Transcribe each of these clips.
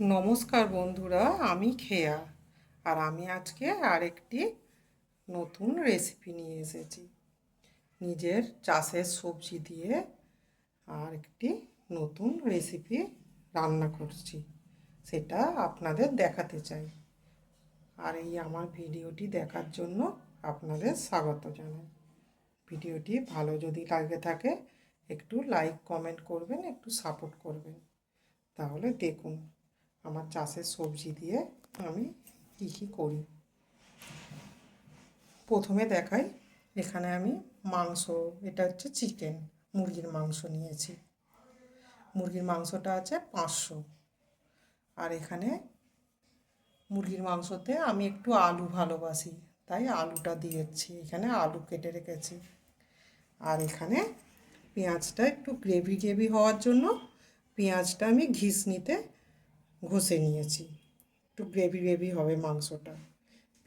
নমস্কার বন্ধুরা, আমি খেয়া। আর আমি আজকে আরেকটি নতুন রেসিপি নিয়ে এসেছি। নিজের চাষের সবজি দিয়ে আর একটি নতুন রেসিপি রান্না করছি। সেটা আপনাদের দেখাতে চাই। আর এই আমার ভিডিওটি দেখার জন্য আপনাদের স্বাগত জানাই। ভিডিওটি ভালো যদি লাগে থাকে, একটু লাইক কমেন্ট করবেন, একটু সাপোর্ট করবেন। তাহলে দেখুন। আমার চাষের সবজি দিয়ে আমি কী কী করি। প্রথমে দেখাই, এখানে আমি মাংস, এটা হচ্ছে চিকেন মুরগির মাংস নিয়েছি। মুরগির মাংসটা আছে পাঁচশো। আর এখানে মুরগির মাংসতে আমি একটু আলু ভালোবাসি, তাই আলুটা দিয়েছি, এখানে আলু কেটে রেখেছি। আর এখানে পেঁয়াজটা একটু গ্রেভি গ্রেভি হওয়ার জন্য পেঁয়াজটা আমি ঘিসনিতে ঘষে নিয়েছি। একটু গ্রেভি গ্রেভি হবে মাংসটা।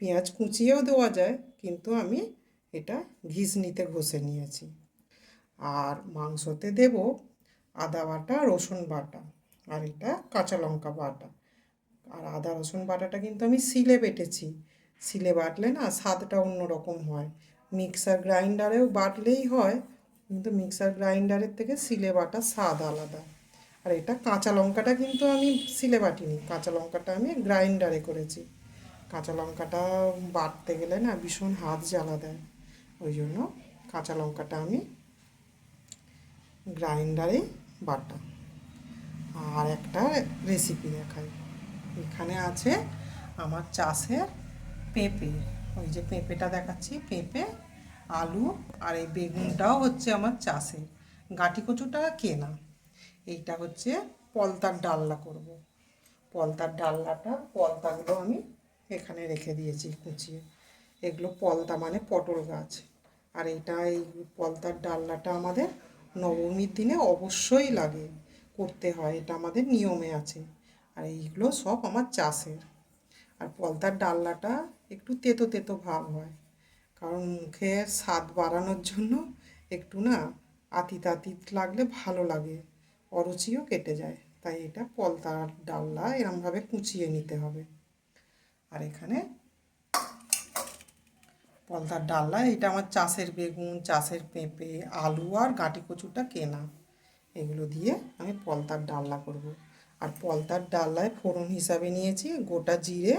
পেঁয়াজ কুচিয়েও দেওয়া যায়, কিন্তু আমি এটা ঘিসনিতে ঘষে নিয়েছি। আর মাংসতে দেব আদা বাটা, রসুন বাটা আর এটা কাঁচা লঙ্কা বাটা। আর আদা, রসুন বাটাটা কিন্তু আমি শিলে বেটেছি। শিলে বাটলে না স্বাদটা অন্যরকম হয়। মিক্সার গ্রাইন্ডারেও বাটলেই হয়, কিন্তু মিক্সার গ্রাইন্ডারের থেকে শিলে বাটা স্বাদ আলাদা। আর এটা কাঁচা লঙ্কাটা কিন্তু আমি শিলে বাটিনি। কাঁচা লঙ্কাটা আমি গ্রাইন্ডারে করেছি। কাঁচা লঙ্কাটা বাটতে গেলে না ভীষণ হাত জ্বালা দেয়। ওই জন্য কাঁচা লঙ্কাটা আমি গ্রাইন্ডারে বাটা আর একটা রেসিপি দেখাই। এখানে আছে আমার চাষের পেঁপে। ওই যে পেঁপেটা দেখাচ্ছি, পেঁপে, আলু আর এই বেগুনটাও হচ্ছে আমার চাষের। গাঁটি কচুটা কেনা। এইটা হচ্ছে পলতার ডালনা করব। পলতার ডালনাটা, পলতাগুলো আমি এখানে রেখে দিয়েছি কুচিয়ে। এগুলো পলতা মানে পটল গাছ। আর এটা এই পলতার ডালনাটা আমাদের নবমীর দিনে অবশ্যই লাগে, করতে হয়, এটা আমাদের নিয়মে আছে। আর এইগুলো সব আমার চাষের। আর পলতার ডালনাটা একটু তেতো তেতো ভাব হয়, কারণ মুখের স্বাদ বাড়ানোর জন্য একটু না আতিত আতিত লাগলে ভালো লাগে। অরুচিও কেটে যায়। তাই এটা পলতার ডাল্লা এরমভাবে কুচিয়ে নিতে হবে। আর এখানে পলতার ডাল্লা এটা আমার চাষের বেগুন, চাষের পেঁপে, আলু আর গাঁটি কচুটা কেনা। এগুলো দিয়ে আমি পলতার ডাল্লা করব। আর পলতার ডাল্লায় ফোড়ন হিসাবে নিয়েছি গোটা জিরে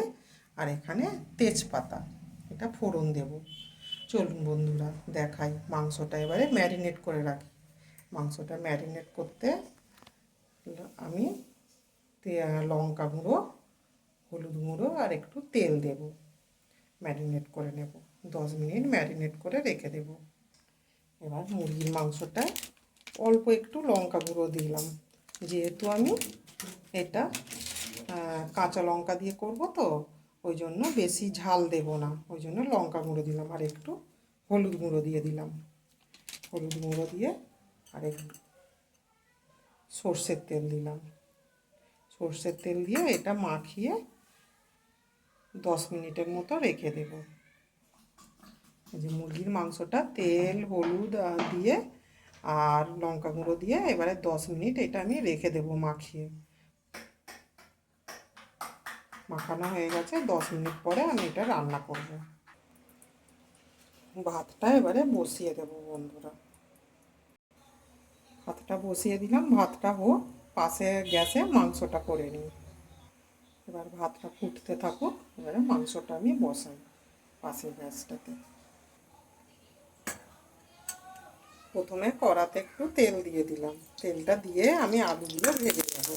আর এখানে তেজপাতা। এটা ফোড়ন দেব। চলুন বন্ধুরা, দেখাই। মাংসটা এবারে ম্যারিনেট করে রাখি। মাংসটা ম্যারিনেট করতে আমি লঙ্কা গুঁড়ো, হলুদ গুঁড়ো আর একটু তেল দেব। ম্যারিনেট করে নেব। দশ মিনিট ম্যারিনেট করে রেখে দেব। এবার মুরগির মাংসটা অল্প একটু লঙ্কা গুঁড়ো দিলাম। যেহেতু আমি এটা কাঁচা লঙ্কা দিয়ে করব তো, ওই জন্য বেশি ঝাল দেব না। ওই জন্য লঙ্কা গুঁড়ো দিলাম আর একটু হলুদ গুঁড়ো দিয়ে দিলাম। হলুদ গুঁড়ো দিয়ে আর একটু সর্ষের তেল দিলাম। সর্ষের তেল দিয়ে এটা মাখিয়ে দশ মিনিটের মতো রেখে দেব। এই যে মুরগির মাংসটা তেল, হলুদ দিয়ে আর লঙ্কা গুঁড়ো দিয়ে এবারে দশ মিনিট এটা আমি রেখে দেব মাখিয়ে। মাখানো হয়ে গেছে, দশ মিনিট পরে আমি এটা রান্না করব। ভাতটা এবারে বসিয়ে দেবো বন্ধুরা। ভাতটা বসিয়ে দিলাম, ভাতটা হোক পাশে গ্যাসে মাংসটা করে নিই। এবার ভাতটা ফুটতে থাকুক, এবারে মাংসটা আমি বসাই পাশে গ্যাসটাতে। প্রথমে কড়াতে একটু তেল দিয়ে দিলাম। তেলটা দিয়ে আমি আলুগুলো ভেজে নেব।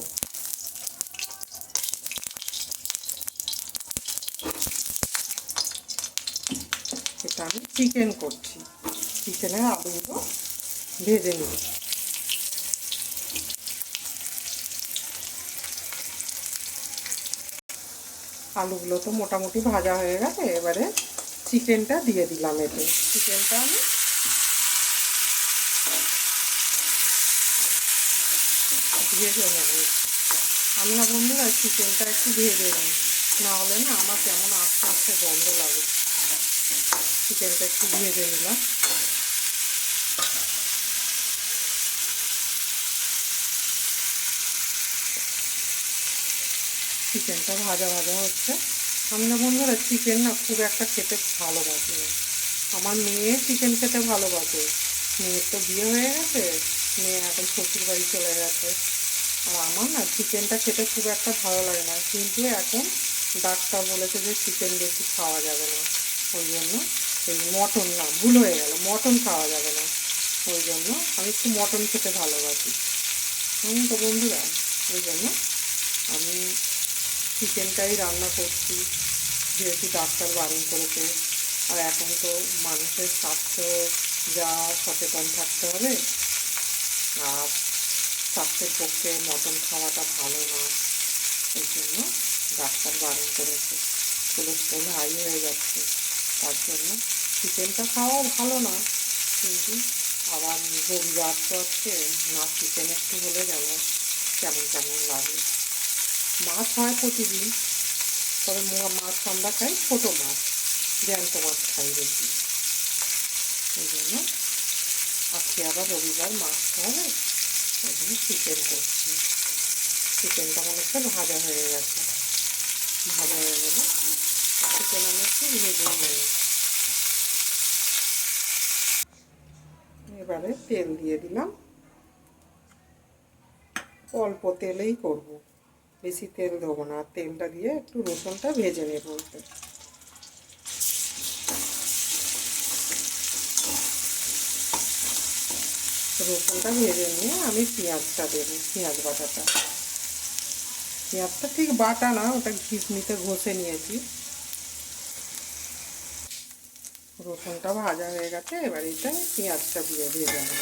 এটা আমি চিকেন করছি। চিকেনের আলুগুলো ভেজে নেব আলুগুলো তো মোটামুটি ভাজা হয়ে গেছে, এবারে চিকেনটা দিয়ে দিলাম এতে। চিকেনটা আমি আমি না বন্ধুরা চিকেনটা একটু ভেজে নিই না হলে না আমার কেমন আস্তে আস্তে গন্ধ লাগে। চিকেনটা একটু ভেজে নিলাম। চিকেনটা ভাজা ভাজা হচ্ছে। আমি না বন্ধুরা, চিকেন না খুব একটা খেতে ভালোবাসি না। আমার মেয়ে চিকেন খেতে ভালোবাসে। মেয়ের তো বিয়ে হয়ে গেছে, মেয়ে এখন শ্বশুর বাড়ি চলে গেছে। আর আমার না চিকেনটা খেতে খুব একটা ভালো লাগে না। কিন্তু এখন ডাক্তার বলেছে যে চিকেন বেশি খাওয়া যাবে না। ওই জন্য এই মটন না, ভুল হয়ে গেল, মটন খাওয়া যাবে না। ওই জন্য আমি একটু মটন খেতে ভালোবাসি। আমি তো বন্ধুরা ওই জন্য আমি চিকেনটাই রান্না করছি, যেহেতু ডাক্তার বারণ করেছে। আর এখন তো মানুষের স্বাস্থ্য, যা সচেতন থাকতে হবে। আর স্বাস্থ্যের পক্ষে মটন খাওয়াটা ভালো না, এই জন্য ডাক্তার বারণ করেছে। কোলেস্ট্রল হাই হয়ে যাচ্ছে, তার জন্য চিকেনটা খাওয়াও ভালো না। কিন্তু আবার রবিবার তো হচ্ছে না, চিকেন একটু হলে যেন কেমন কেমন লাগে। মাছ হয় প্রতিদিন, তবে মাছ আমরা খাই, ছোটো মাছ, জ্যান্ত মাছ খাই বেশি। এই জন্য আজকে আবার রবিবার মাছ খাওয়াবে ওই জন্য চিকেন করছি। চিকেনটা মনে হচ্ছে ভাজা হয়ে গেছে। ভাজা হয়ে গেলে চিকেন আমি একটু ভেজে নেব। এবারে তেল দিয়ে দিলাম। অল্প তেলেই করব। বেশি তেল দেবো না। তেলটা দিয়ে একটু রসুনটা ভেজে নেব রসুনটা ভেজে নিয়ে আমি পেঁয়াজটা দেবো, পেঁয়াজ বাটাটা। পেঁয়াজটা ঠিক বাটা না, ওটা ঘিসনিতে ঘষে নিয়েছি। রসুনটা ভাজা হয়ে গেছে, এবার এটা পেঁয়াজটা দিয়ে ভেজে নেব।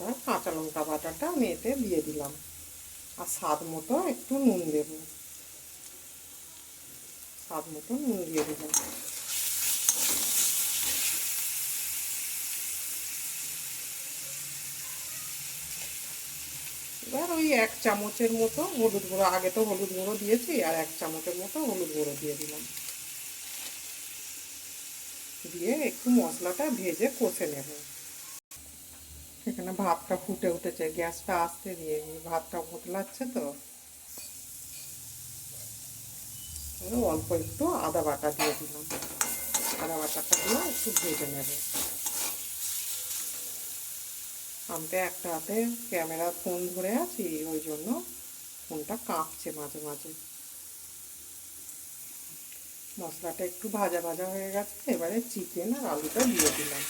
এবার কাঁচা লঙ্কা বাটাটা আমি এতে দিয়ে দিলাম। আর স্বাদ মতো একটু নুন দেব। স্বাদ মতো নুন দিয়ে দিলাম। এবার ওই এক চামচের মতো হলুদ গুঁড়ো, আগে তো হলুদ গুঁড়ো দিয়েছি, আর এক চামচের মতো হলুদ গুঁড়ো দিয়ে দিলাম। দিয়ে একটু মশলাটা ভেজে কষে নেব। এখানে ভাতটা ফুটে উঠেছে, গ্যাসটা আসতে দিয়ে ভাতটা বদলাচ্ছে তো। অল্প একটু আদা বাটা দিয়ে দিলাম। আদা বাটাটা দিয়ে একটু ভেজে নেব। আমি তো একটা হাতে ক্যামেরা ফোন ধরে আছি, ওই জন্য ফোনটা কাঁপছে মাঝে মাঝে। মশলাটা একটু ভাজা ভাজা হয়ে গেছে, এবারে চিকেন আর আলুটা দিয়ে দিলাম।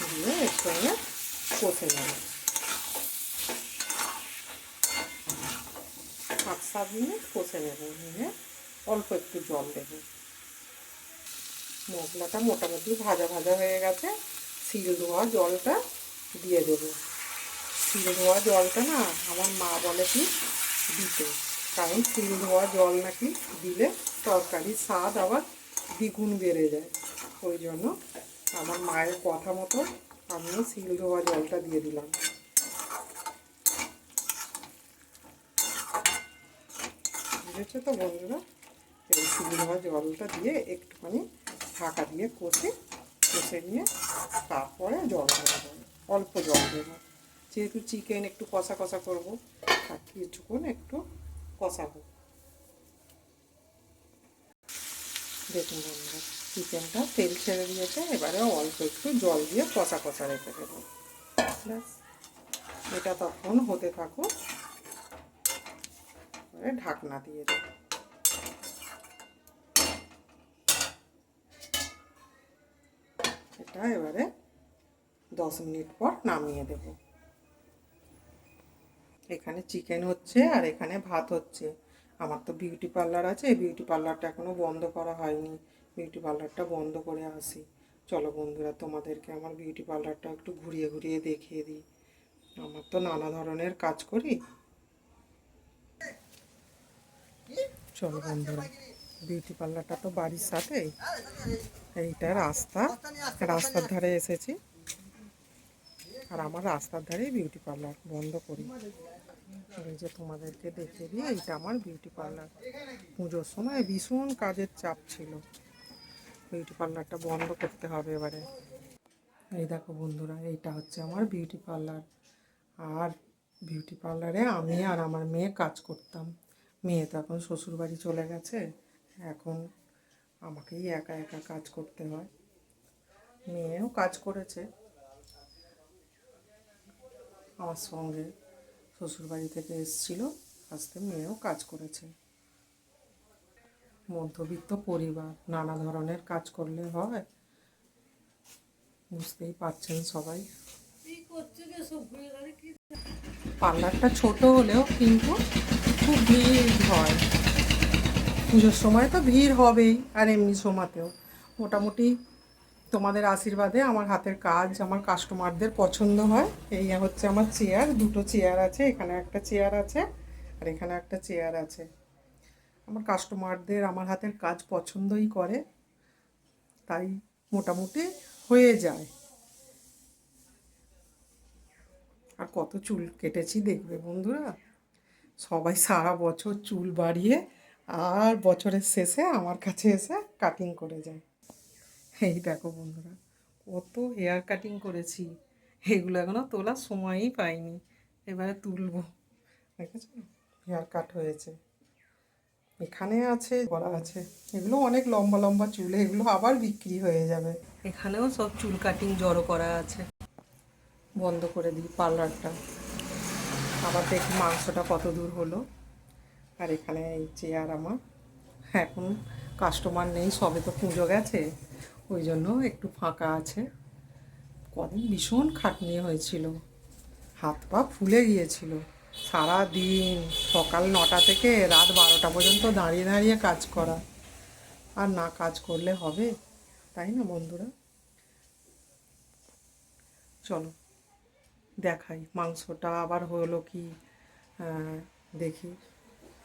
দিয়ে এর সঙ্গে কষে নেব পাঁচ সাত মিনিট কষে নেব নিয়ে অল্প একটু জল দেব মশলাটা মোটামুটি ভাজা ভাজা হয়ে গেছে শিল ধোয়া জলটা দিয়ে দেব শিল ধোয়া জলটা না আমার মা বলে কি দিতে কারণ শিল ধোয়া জল নাকি দিলে তরকারির স্বাদ আবার দ্বিগুণ বেড়ে যায় ওই জন্য আমার মায়ের কথা মতো আমিও সিল ধোয়া জলটা দিয়ে দিলাম। বুঝেছ তো বন্ধুরা? এই সিল ধোয়া জলটা দিয়ে একটুখানি ঢাকা দিয়ে কষে কষে নিয়ে তারপরে জল দেবো। অল্প জল দেবো। যেহেতু চিকেন একটু কষা কষা করব আর কিছুক্ষণ একটু কষাবো। দেখুন বন্ধুরা। চিকেনটা তেল ছেড়ে দিয়েছে, এবারে অল্প একটু জল দিয়ে কষা কষা রেখে দেবো। এটা তখন হতে থাকুক। ঢাকনা দিয়ে দেবো। এটা এবারে দশ মিনিট পর নামিয়ে দেব। এখানে চিকেন হচ্ছে আর এখানে ভাত হচ্ছে। আমার তো বিউটি পার্লার আছে বিউটি পার্লারটা এখনও বন্ধ করা হয়নি। বিউটি পার্লারটা বন্ধ করে আসি। চলো বন্ধুরা, তোমাদেরকে আমার বিউটি পার্লারটা একটু ঘুরিয়ে ঘুরিয়ে দেখিয়ে দিই। আমার তো নানা ধরনের কাজ করি। চলো বন্ধুরা বিউটি পার্লারটা তো বাড়ির সাথেই এইটা রাস্তা, রাস্তার ধারে এসেছি। আর আমার রাস্তার ধারেই বিউটি পার্লার বন্ধ করি। এই যে তোমাদেরকে দেখে দিয়ে এইটা আমার বিউটি পার্লার পুজোর সময় ভীষণ কাজের চাপ ছিল। বিউটি পার্লারটা বন্ধ করতে হবে এবারে। এই দেখো বন্ধুরা, এইটা হচ্ছে আমার বিউটি পার্লার। আর বিউটি পার্লারে আমি আর আমার মেয়ে কাজ করতাম। মেয়ে তো এখন শ্বশুরবাড়ি চলে গেছে, এখন আমাকেই একা একা কাজ করতে হয়। মেয়েও কাজ করেছে। আমার সঙ্গে শ্বশুরবাড়ি থেকে এসেছিল আজকে মেয়েও কাজ করেছে। মধ্যবিত্ত পরিবার, নানা ধরনের কাজ করলে হয়। বুঝতেই পারছেন সবাই। পার্লারটা ছোট হলেও কিন্তু খুব ভিড় হয়। পুজোর সময় তো ভিড় হবেই, আর এমনি সময়তেও। মোটামুটি তোমাদের আশীর্বাদে আমার হাতের কাজ, আমার কাস্টমারদের পছন্দ হয়। এই হচ্ছে আমার চেয়ার, দুটো চেয়ার আছে, এখানে একটা চেয়ার আছে, আর এখানে একটা চেয়ার আছে। আমার কাস্টমারদের আমার হাতের কাজ পছন্দই করে, তাই মোটামুটি হয়ে যায়। আর কত চুল কেটেছি দেখবে বন্ধুরা। সবাই সারা বছর চুল বাড়িয়ে আর বছরের শেষে আমার কাছে এসে কাটিং করে যায়। এই দেখো বন্ধুরা, কত হেয়ার কাটিং করেছি। এগুলো এখনও তোলার সময়ই পাইনি। এবারে তুলবো। দেখেছ? হেয়ার কাট হয়েছে। এখানে আছে, করা আছে। এগুলো অনেক লম্বা লম্বা চুল, এগুলো আবার বিক্রি হয়ে যাবে। এখানেও সব চুল কাটিং জড়ো করা আছে। বন্ধ করে দিই পার্লারটা। আবার দেখি মাংসটা কত দূর হলো। আর এখানে এই চেয়ার আমার। এখন কাস্টমার নেই, সবে তো পুজো গেছে। ওই জন্য একটু ফাঁকা আছে। কদিন ভীষণ খাটনি হয়েছিল। হাত পা ফুলে গিয়েছিল। সারা দিন সকাল নটা থেকে রাত বারোটা পর্যন্ত দাঁড়িয়ে দাঁড়িয়ে কাজ করা। আর না কাজ করলে হবে? তাই না বন্ধুরা? চলো, দেখাই মাংসটা আবার হলো কি দেখি।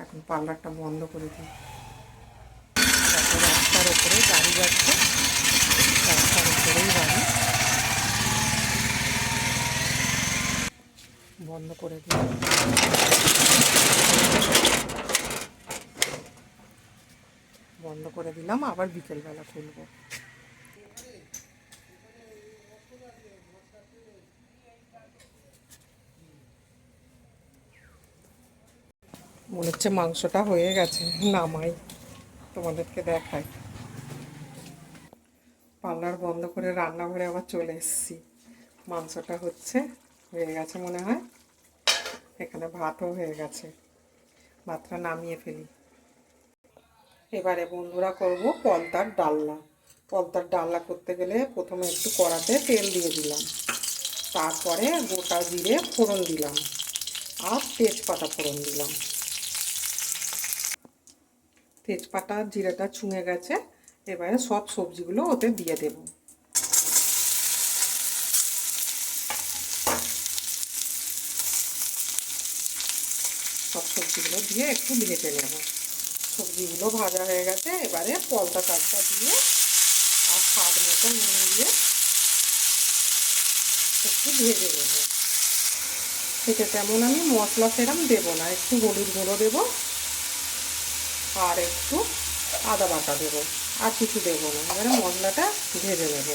এখন পার্লারটা বন্ধ করে দিই। রাস্তার ওপরে গাড়ি যাচ্ছে রাস্তার ওপরেই গাড়ি বন্ধ করে দিই। বন্ধ করে দিলাম, আবার বিকেলবেলা খুলবো। মনে হচ্ছে মাংসটা হয়ে গেছে, নামাই, তোমাদেরকে দেখাই। পার্লার বন্ধ করে রান্নাঘরে আবার চলে এসেছি। মাংসটা হচ্ছে, হয়ে গেছে মনে হয়। এখানে ভাতও হয়ে গেছে। ভাতটা নামিয়ে ফেলি। এবারে বন্ধুরা করব পলতার ডালনা। পলতার ডালনা করতে গেলে প্রথমে একটু কড়াতে তেল দিয়ে দিলাম। তারপরে গোটা জিরে ফোড়ন দিলাম আর তেজপাতা ফোড়ন দিলাম। তেজপাতা, জিরেটা ছুঁয়ে গেছে। এবারে সব সবজিগুলো ওতে দিয়ে দেব সব সবজিগুলো দিয়ে একটু ভেজে নেব। সবজিগুলো ভাজা হয়ে গেছে, এবারে পলতা শাকটা দিয়ে আর স্বাদ মতো নুন দিয়ে একটু ভেজে নেব। এটা তেমন আমি মশলা সেরম দেবো না, একটু হলুদ গুঁড়ো দেবো আর একটু আদা বাটা দেবো, আর কিছু দেবো না। এবারে মশলাটা ভেজে নেব।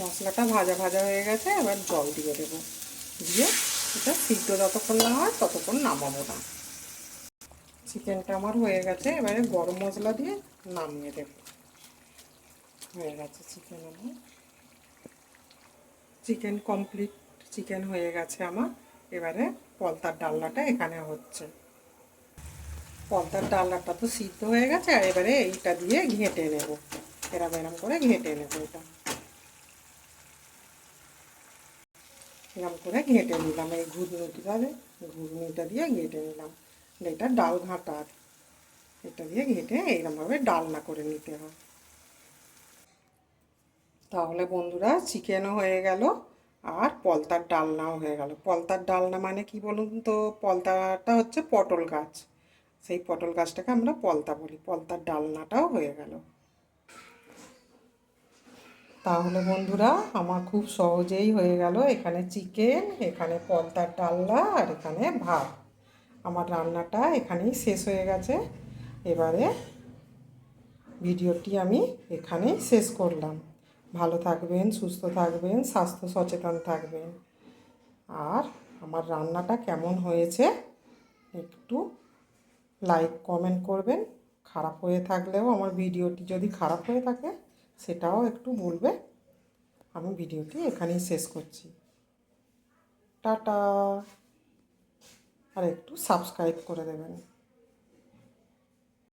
মশলাটা ভাজা ভাজা হয়ে গেছে, এবার জল দিয়ে দেবো। দিয়ে এটা সিদ্ধ যতক্ষণ না হয় ততক্ষণ নামাবো না। চিকেনটা আমার হয়ে গেছে, এবারে গরম মশলা দিয়ে নামিয়ে দেবো। হয়ে গেছে চিকেন আমার। চিকেন কমপ্লিট, চিকেন হয়ে গেছে আমার। এবারে পলতার ডালনাটা এখানে হচ্ছে। পদ্মার ডালনাটা তো সিদ্ধ হয়ে গেছে, আর এবারে এইটা দিয়ে ঘেঁটে নেব। এরম এরম করে ঘেঁটে নেব এটা। এরম করে ঘেঁটে নিলাম। এই ঘুগনিটা ঘুগনিটা দিয়ে ঘেঁটে নিলাম। এটা ডাল ঘাঁটার এটা দিয়ে ঘেঁটে এইরকমভাবে ডালনা করে নিতে হয়। তাহলে বন্ধুরা, চিকেনও হয়ে গেল আর পলতার ডালনাও হয়ে গেল। পলতার ডালনা মানে কি বলুন তো? পলতাটা হচ্ছে পটল গাছ। সেই পটল গাছটাকে আমরা পলতা বলি। পলতার ডালনাটাও হয়ে গেল। তাহলে বন্ধুরা, আমার খুব সহজেই হয়ে গেল। এখানে চিকেন এখানে পলতার ডাল্লা আর এখানে ভাত। আমার রান্নাটা এখানেই শেষ হয়ে গেছে। এবারে ভিডিওটি আমি এখানেই শেষ করলাম। ভালো থাকবেন, সুস্থ থাকবেন, স্বাস্থ্য সচেতন থাকবেন। আর আমার রান্নাটা কেমন হয়েছে একটু লাইক কমেন্ট করবেন। খারাপ হয়ে থাকলেও আমার ভিডিওটি যদি খারাপ হয়ে থাকে সেটাও একটু বলবে। আমি ভিডিওটি এখানেই শেষ করছি। টাটা। আর একটু সাবস্ক্রাইব করে দেবেন।